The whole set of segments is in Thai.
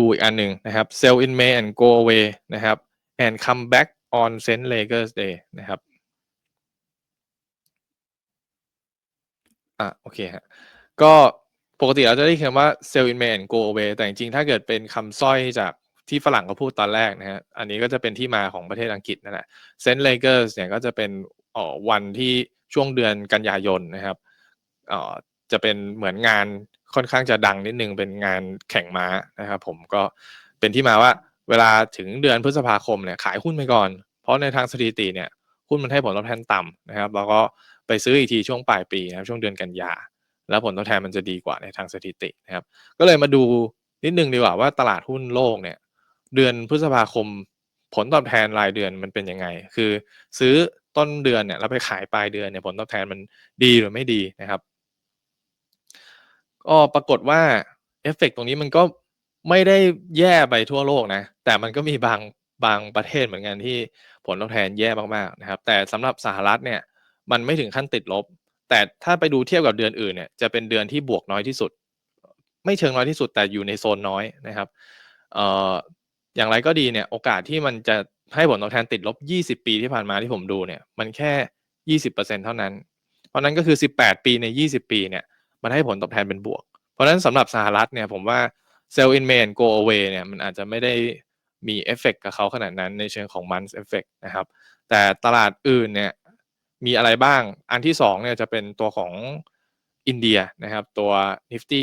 ดูอีกอันหนึ่งนะครับ sell in May and go away นะครับ and come back on St. Lakers Day นะครับ อะโอเคฮะ ก็ปกติเราจะได้คำว่า sell in May and go away แต่จริงๆ ถ้าเกิดเป็นคำสร้อยจากที่ฝรั่งเขาพูดตอนแรกนะฮะ อันนี้ก็จะเป็นที่มาของประเทศอังกฤษนั่นแหละ St. Lakers เนี่ยก็จะเป็นอ๋อวันที่ช่วงเดือนกันยายนนะครับอ๋อจะเป็นเหมือนงาน ค่อนข้างจะดังนิดนึงเป็นงานแข่งม้านะครับผมก็เป็นที่มาว่าเวลาถึงเดือนพฤษภาคมเนี่ยขายหุ้นไปก่อน เพราะในทางสถิติเนี่ยหุ้นมันให้ผลตอบแทนต่ำนะครับแล้วก็ไปซื้ออีกทีช่วงปลายปีนะครับช่วงเดือนกันยา แล้วผลตอบแทนมันจะดีกว่าในทางสถิตินะครับ ก็เลยมาดูนิดนึงดีกว่าว่าตลาดหุ้นโลกเนี่ยเดือนพฤษภาคม ผลตอบแทนรายเดือนมันเป็นยังไง คือซื้อต้นเดือนเนี่ยแล้วไปขายปลายเดือนเนี่ยผลตอบแทนมันดีหรือไม่ดีนะครับ ก็ปรากฏว่าเอฟเฟกตรงนี้มันก็ไม่ได้แย่ไปทั่วโลกนะ แต่มันก็มีบางบางประเทศเหมือนกันที่ผลตอบแทนแย่มากๆนะครับ แต่สำหรับสหรัฐเนี่ยมันไม่ถึงขั้นติดลบ แต่ถ้าไปดูเทียบกับเดือนอื่นเนี่ยจะเป็นเดือนที่บวกน้อยที่สุด ไม่เชิงน้อยที่สุดแต่อยู่ในโซนน้อยนะครับเอ่ออย่างไรก็ดีเนี่ยโอกาสที่มันจะให้ผลตอบแทนติดลบ 20 ปีที่ผ่านมาที่ผมดูเนี่ยมันแค่ 20%เท่านั้น เพราะนั้นก็คือ 18 ปีใน 20 ปีเนี่ย มันให้ผลตอบแทนเป็นบวก เพราะฉะนั้นสำหรับสหรัฐเนี่ยผมว่า sell in May and go away เนี่ยมันอาจจะไม่ได้มีเอฟเฟกกับเขาขนาดนั้นในเชิงของ month effect นะครับ แต่ตลาดอื่นเนี่ยมีอะไรบ้าง อันที่สองเนี่ยจะเป็นตัวของอินเดียนะครับ ตัว Nifty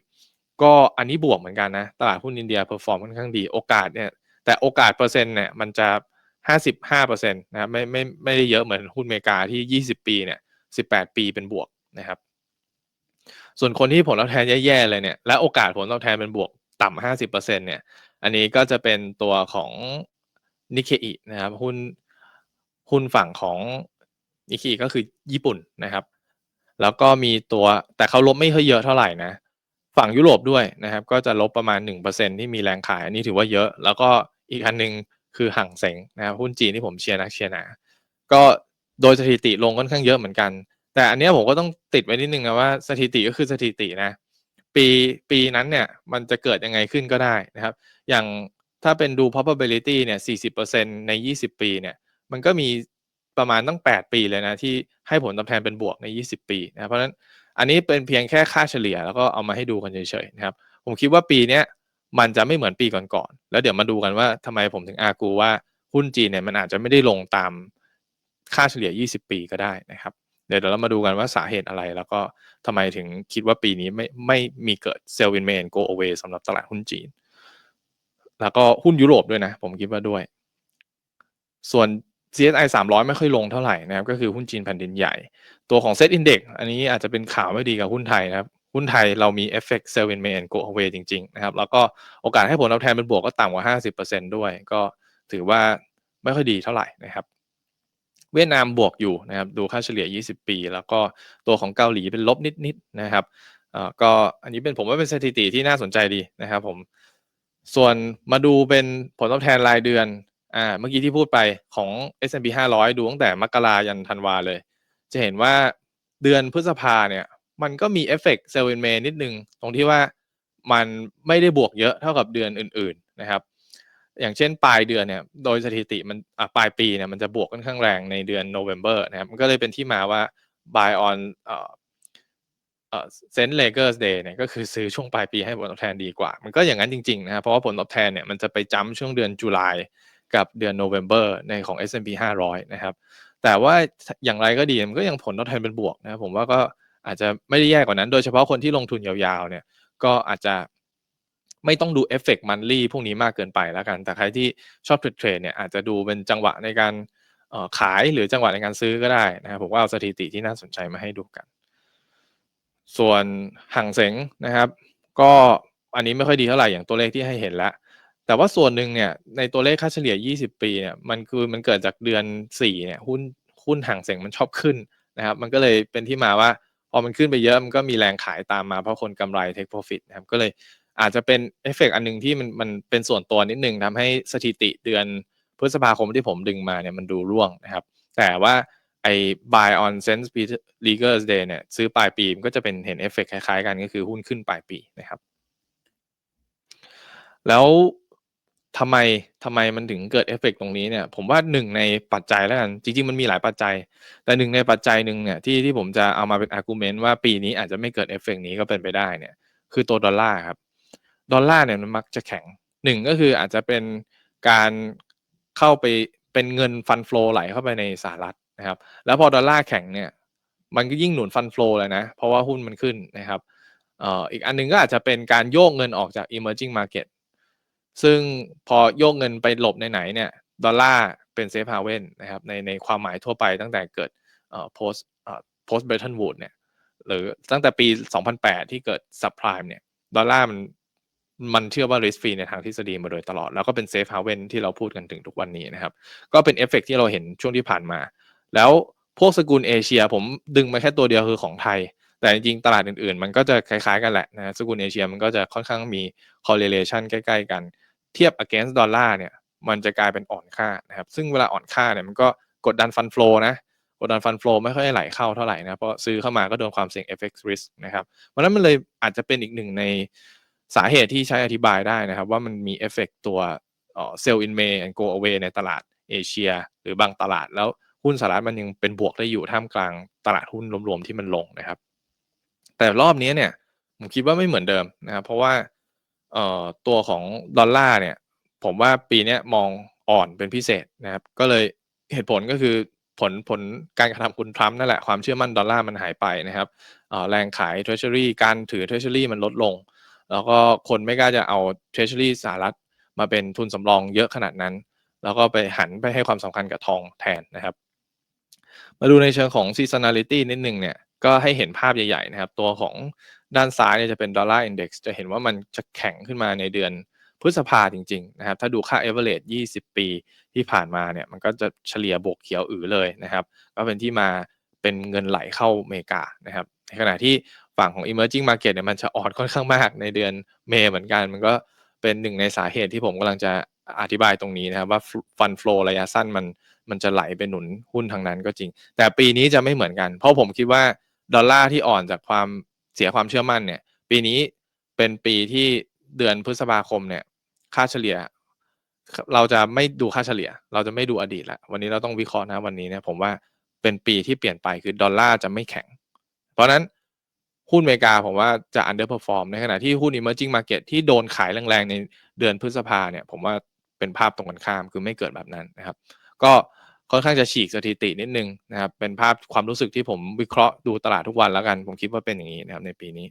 50 ก็อันนี้บวกเหมือนกันนะ ตลาดหุ้นอินเดียเพอร์ฟอร์มค่อนข้างดี โอกาสเนี่ยแต่โอกาสเปอร์เซ็นต์เนี่ยมันจะ 55เปอร์เซ็นต์นะครับไม่ไม่ไม่ได้เยอะเหมือนหุ้นอเมริกาที่ 20 ปีเนี่ย 18 ปีเป็นบวกนะครับ ส่วนคนที่ผลตอบแทนแย่ๆเลยเนี่ยและโอกาสผลตอบแทนเป็นบวกต่ำ50%เนี่ยอันนี้ก็จะเป็นตัวของนิเคอินะครับหุ้นหุ้นฝั่งของนิเคอิก็คือญี่ปุ่นนะครับ แล้วก็มีตัวแต่เขาลบไม่ค่อยเยอะเท่าไหร่นะฝั่งยุโรปด้วยนะครับ ก็จะลบประมาณ 1%ที่มีแรงขายอันนี้ถือว่าเยอะ แล้วก็อีกอันหนึ่งคือห่างเสงนะครับหุ้นจีนที่ผมเชียร์นักเชียร์หนาก็โดยสถิติลงค่อนข้างเยอะเหมือนกัน แต่อันนี้ผมก็ต้องติดไว้นิดนึงนะว่าสถิติก็คือสถิตินะ ปีปีนั้นเนี่ยมันจะเกิดยังไงขึ้นก็ได้นะครับ อย่างถ้าเป็นดู probability เนี่ย40%ใน 20 ปีเนี่ย มันก็มีประมาณตั้ง 8 ปีเลยนะ ที่ให้ผลตอบแทนเป็นบวกใน 20 ปีนะเพราะฉะนั้นอันนี้เป็นเพียงแค่ค่าเฉลี่ยแล้วก็เอามาให้ดูกันเฉยๆนะครับ ผมคิดว่าปีนี้มันจะไม่เหมือนปีก่อนๆแล้วเดี๋ยวมาดูกันว่าทำไมผมถึงอากูว่าหุ้นจีนเนี่ยมันอาจจะไม่ได้ลงตามค่าเฉลี่ย 20 ปีก็ได้นะครับ เดี๋ยวเรามาดูกันว่าสาเหตุอะไร แล้วก็ทำไมถึงคิดว่าปีนี้ไม่ไม่มีเกิด sell in May and go away สำหรับตลาดหุ้นจีน แล้วก็หุ้นยุโรปด้วยนะ ผมคิดว่าด้วย ส่วน CSI 300 ไม่ค่อยลงเท่าไหร่นะครับ ก็คือหุ้นจีนแผ่นดินใหญ่ ตัวของ Set Index อันนี้อาจจะเป็นข่าวไม่ดีกับหุ้นไทยนะครับหุ้นไทยเรามี effect sell in May and go away จริง ๆ นะครับ แล้วก็โอกาสให้ผลตอบแทนเป็นบวกก็ต่ำกว่า 50%ด้วย ก็ถือว่าไม่ค่อยดีเท่าไหร่นะครับ เวียดนามบวกอยู่นะครับดูค่าเฉลี่ย 20 ปี แล้วก็ตัวของเกาหลีเป็นลบนิดๆนะครับเอ่อก็อันนี้เป็นผมว่าเป็นสถิติที่น่าสนใจดีนะครับผมส่วนมาดูเป็นผลตอบแทนรายเดือนอ่าเมื่อกี้ที่พูดไปของ S&P 500 ดูตั้งแต่มกรายันธันวาเลย จะเห็นว่าเดือนพฤษภาเนี่ยมันก็มีเอฟเฟกต์เซลล์เมนิดนึง ตรงที่ว่ามันไม่ได้บวกเยอะเท่ากับเดือนอื่น ๆ นะครับ อย่างเช่นปลายเดือนเนี่ยโดยสถิติมันอะปลายปีเนี่ยมันจะบวกค่อนข้างแรงในเดือนโนเวม ber นะครับมันก็เลยเป็นที่มาว่า buy on เอ่อเอ่อเซนต์เลเกอร์สเดย์เนี่ยก็คือซื้อช่วงปลายปีให้ผลตอบแทนดีกว่า มันก็อย่างนั้นจริงๆนะครับเพราะว่าผลตอบแทนเนี่ยมันจะไปจ้ำช่วงเดือนจุลายกับเดือนโนเวม ber ในของ S&P 500 นะครับ แต่ว่าอย่างไรก็ดีมันก็ยังผลตอบแทนเป็นบวกนะครับผมว่าก็อาจจะไม่ได้แย่กว่านั้น โดยเฉพาะคนที่ลงทุนยาวๆเนี่ยก็อาจจะ ไม่ต้องดูเอฟเฟกต์มันลี่พวกนี้มากเกินไปแล้วกัน แต่ใครที่ชอบเทรดเนี่ยอาจจะดูเป็นจังหวะในการขายหรือจังหวะในการซื้อก็ได้นะครับผมว่าเอาสถิติที่น่าสนใจมาให้ดูกัน ส่วนห่างเสงนะครับ ก็อันนี้ไม่ค่อยดีเท่าไหร่อย่างตัวเลขที่ให้เห็นแล้วแต่ว่าส่วนหนึ่งเนี่ยในตัวเลขค่าเฉลี่ย 20 ปีเนี่ยมันคือมันเกิดจากเดือน 4 เนี่ยหุ้นหุ้นห่างเสงมันชอบขึ้นนะครับ มันก็เลยเป็นที่มาว่าพอมันขึ้นไปเยอะมันก็มีแรงขายตามมาเพราะคนกำไร take profit นะครับก็เลย อาจจะเป็นเอฟเฟกอันหนึงที่มันมันเป็นส่วนตัวนิดนึงทำให้สถิติเดือนพฤษภาคมที่ผมดึงมาเนี่ยมันดูร่วงนะครับ แต่ว่าไอ้ buy on sense legal day เนี่ยซื้อปลายปีมันก็จะเป็นเห็นเอฟเฟกคล้ายๆกันก็คือหุ้นขึ้นปลายปีนะครับ แล้วทำไมทำไมมันถึงเกิดเอฟเฟกต์ตรงนี้เนี่ย ผมว่าหนึ่งในปัจจัยแล้วกันจริงๆมันมีหลายปัจจัย แต่หนึ่งในปัจจัยหนึ่งเนี่ยที่ที่ผมจะเอามาเป็น argument ว่าปีนี้อาจจะไม่เกิดเอฟเฟกต์นี้ก็เป็นไปได้เนี่ย คือตัวดอลลาร์ครับ ดอลลาร์เนี่ยมันมักจะแข็งหนึ่งก็คืออาจจะเป็นการเข้าไปเป็นเงินฟันฟลอไหลเข้าไปในสหรัฐนะครับ แล้วพอดอลลาร์แข็งเนี่ยมันก็ยิ่งหนุนฟันฟลอเลยนะ เพราะว่าหุ้นมันขึ้นนะครับอีกอันหนึงก็อาจจะเป็นการโยกเงินออกจาก emerging market ซึ่งพอโยกเงินไปหลบในไหนเนี่ยดอลลาร์เป็นเซฟฮาเว่นนะครับในในความหมายทั่วไปตั้งแต่เกิดอ่อ post เอ่อ post Bretton Woods เนี่ยหรือตั้งแต่ปี 2008 ที่เกิด subprime เนี่ยดอลลาร์มัน มันเชื่อว่า risk free ในทางทฤษฎีมาโดยตลอด แล้วก็เป็น safe haven ที่เราพูดกันถึงทุกวันนี้นะครับ ก็เป็นเอฟเฟกที่เราเห็นช่วงที่ผ่านมา แล้วพวกสกุลเอเชีย ผมดึงมาแค่ตัวเดียวคือของไทย แต่จริงๆ ตลาดอื่นๆ มันก็จะคล้ายๆกันแหละนะสกุลเอเชียมันก็จะค่อนข้างมี correlation ใกล้ ๆ กัน เทียบ against ดอลลาร์เนี่ยมันจะกลายเป็นอ่อนค่านะครับซึ่งเวลาอ่อนค่าเนี่ยมันก็กดดันฟันฟลอนะกดดันฟันฟลอไม่ค่อยไหลเข้าเท่าไหร่นะเพราะซื้อเข้ามาก็โดนความเสี่ยง FX risk นะครับเพราะนั้นมันเลยอาจจะเป็นอีกหนึ่งใน สาเหตุที่ใช้อธิบายได้นะครับ ว่ามันมีเอฟเฟกตัวเอ่อ sell in May and go away ในตลาดเอเชีย หรือบางตลาดแล้วหุ้นสหรัฐมันยังเป็นบวกได้อยู่ท่ามกลางตลาดหุ้นรวมๆที่มันลงนะครับ แต่รอบนี้เนี่ยผมคิดว่าไม่เหมือนเดิมนะครับ เพราะว่าตัวของดอลลาร์เนี่ย ผมว่าปีนี้มองอ่อนเป็นพิเศษนะครับ ก็เลยเหตุผลก็คือผลผลการกระทำคุณทรัมป์นั่นแหละความเชื่อมั่นดอลลาร์มันหายไปนะครับแรงขาย Treasury การถือ Treasury มันลดลง แล้วก็คนไม่กล้าจะเอา Treasury สหรัฐมาเป็นทุนสำรองเยอะขนาดนั้น แล้วก็ไปหันไปให้ความสำคัญกับทองแทนนะครับ มาดูในเชิงของ seasonality นิดนึงเนี่ยก็ให้เห็นภาพใหญ่ๆนะครับ ตัวของด้านซ้ายเนี่ยจะเป็นดอลลาร์อินเด็กซ์จะเห็นว่ามันจะแข็งขึ้นมาในเดือนพฤษภาจริงๆนะครับ ถ้าดูค่า average 20 ปีที่ผ่านมาเนี่ยมันก็จะเฉลี่ยบวกเขียวอือเลยนะครับ ก็เป็นที่มาเป็นเงินไหลเข้าอเมริกานะครับ ในขณะที่ฝั่งของ emerging market เนี่ยมันจะอ่อนค่อนข้างมากในเดือนเมษเหมือนกัน มันก็เป็นหนึ่งในสาเหตุที่ผมกำลังจะอธิบายตรงนี้นะครับว่าฟันฟลอระยะสั้นมันมันจะไหลไปหนุนหุ้นทางนั้นก็จริง แต่ปีนี้จะไม่เหมือนกัน เพราะผมคิดว่าดอลลาร์ที่อ่อนจากความเสียความเชื่อมั่นเนี่ย ปีนี้เป็นปีที่เดือนพฤษภาคมเนี่ย ค่าเฉลี่ย เราจะไม่ดูค่าเฉลี่ย เราจะไม่ดูอดีตละวันนี้เราต้องวิเคราะห์นะวันนี้เนี่ยผมว่าเป็นปีที่เปลี่ยนไปคือดอลลาร์จะไม่แข็ง เพราะนั้นหุ้นอเมริกาผมว่าจะ underperform ในขณะที่หุ้น emerging market ที่โดนขายแรงๆ ในเดือนพฤษภาเนี่ย ผมว่าเป็นภาพตรงกันข้ามคือไม่เกิดแบบนั้นนะครับ ก็ค่อนข้างจะฉีกสถิตินิดนึงนะครับ เป็นภาพความรู้สึกที่ผมวิเคราะห์ดูตลาดทุกวันแล้วกัน ผมคิดว่าเป็นอย่างนี้นะครับในปีนี้